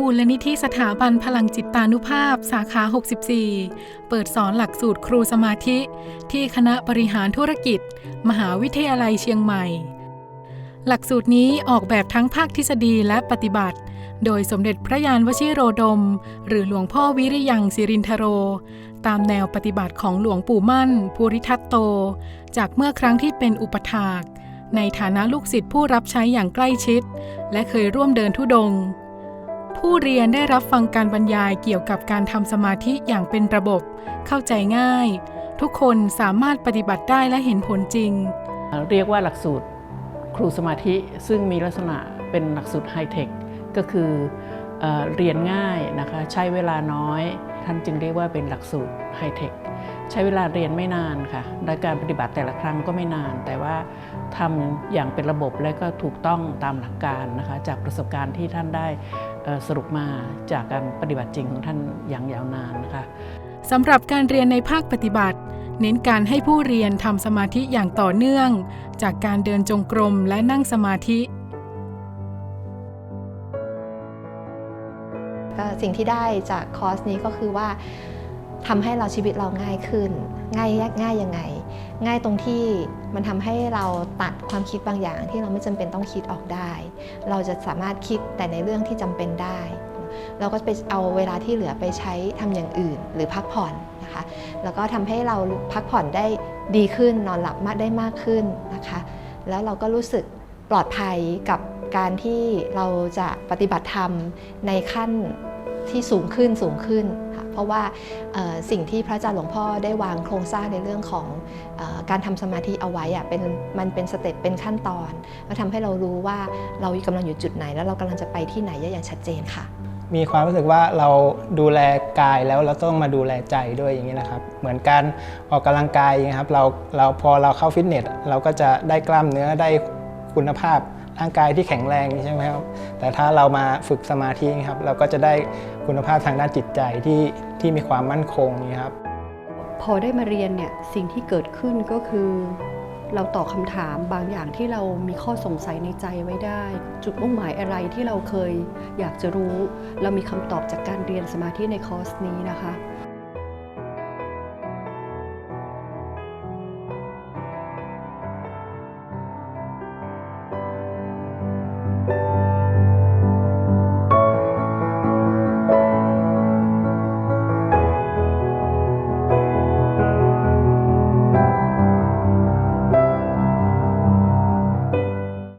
มูลนิธิสถาบันพลังจิตตานุภาพ สาขา 64 เปิดสอนหลักสูตรครูสมาธิ ที่คณะบริหารธุรกิจ มหาวิทยาลัยเชียงใหม่ หลักสูตรนี้ออกแบบทั้งภาคทฤษฎีและปฏิบัติ โดยสมเด็จพระยานวชิโรดม หรือหลวงพ่อวิริยังสิรินทโร ตามแนวปฏิบัติของหลวงปู่มั่น ภูริทัตโต จากเมื่อครั้งที่เป็นอุปถาก ในฐานะลูกศิษย์ผู้รับใช้อย่างใกล้ชิด และเคยร่วมเดินทุดงค์ ผู้เรียนได้รับฟังการบรรยายเกี่ยวกับการทำสมาธิอย่างเป็นระบบ เข้าใจง่าย ทุกคนสามารถปฏิบัติได้และเห็นผลจริง เรียกว่าหลักสูตรครูสมาธิซึ่งมีลักษณะเป็นหลักสูตรไฮเทคก็คือเอเรียนง่ายนะคะใช้เวลาน้อย ท่านจึงเรียกว่าเป็นหลักสูตรไฮเทค ช้เวลาเรียนไม่นานค่ะและการปฏิบัติแต่ละครั้งก็ไม่นาน แต่ว่าทำอย่างเป็นระบบและก็ถูกต้องตามหลักการนะคะจากประสบการณ์ที่ท่านได้เอ่อสรุปมาจากการปฏิบัติจริงของท่านอย่างยาวนานนะคะสำหรับการเรียนในภาคปฏิบัติ เน้นการให้ผู้เรียนทำสมาธิอย่างต่อเนื่อง จากการเดินจงกรมและนั่งสมาธิก็สิ่งที่ได้จากคอร์สนี้ก็คือว่า ทำให้เราชีวิตเราง่ายขึ้น ง่ายง่ายยังไง ง่ายตรงที่มันทำให้เราตัดความคิดบางอย่างที่เราไม่จำเป็นต้องคิดออกได้ เราจะสามารถคิดแต่ในเรื่องที่จำเป็นได้ เราก็ไปเอาเวลาที่เหลือไปใช้ทำอย่างอื่น หรือพักผ่อนนะคะ แล้วก็ทำให้เราพักผ่อนได้ดีขึ้นนอนหลับมากได้มากขึ้นนะคะ แล้วเราก็รู้สึกปลอดภัยกับการที่เราจะปฏิบัติธรรมในขั้น ที่สูงขึ้นสูงขึ้นค่ะเพราะว่าสิ่งที่พระอาจารย์หลวงพ่อได้วางโครงสร้างในเรื่องของอการทำสมาธิเอาไว้อะเป็นมันเป็นสเต็ปเป็นขั้นตอนแล้วทำให้เรารู้ว่าเรากำลังอยู่จุดไหน แล้วเรากำลังจะไปที่ไหนอย่างชัดเจนค่ะ มีความรู้สึกว่าเราดูแลกายแล้วเราต้องมาดูแลใจด้วยอย่างนี้นะครับ เหมือนการออกกำลังกายนี้ครับเราเราพอเราเข้าฟิตเนสเราก็จะได้กล้ามเนื้อได้คุณภาพ ร่างกายที่แข็งแรงใช่ไหมครับแต่ถ้าเรามาฝึกสมาธิครับเราก็จะได้คุณภาพทางด้านจิตใจที่ที่มีความมั่นคงนี่ครับพอได้มาเรียนเนี่ยสิ่งที่เกิดขึ้นก็คือ เราตอบคำถามบางอย่างที่เรามีข้อสงสัยในใจไว้ได้ จุดมุ่งหมายอะไรที่เราเคยอยากจะรู้ เรามีคำตอบจากการเรียนสมาธิในคอร์สนี้นะคะ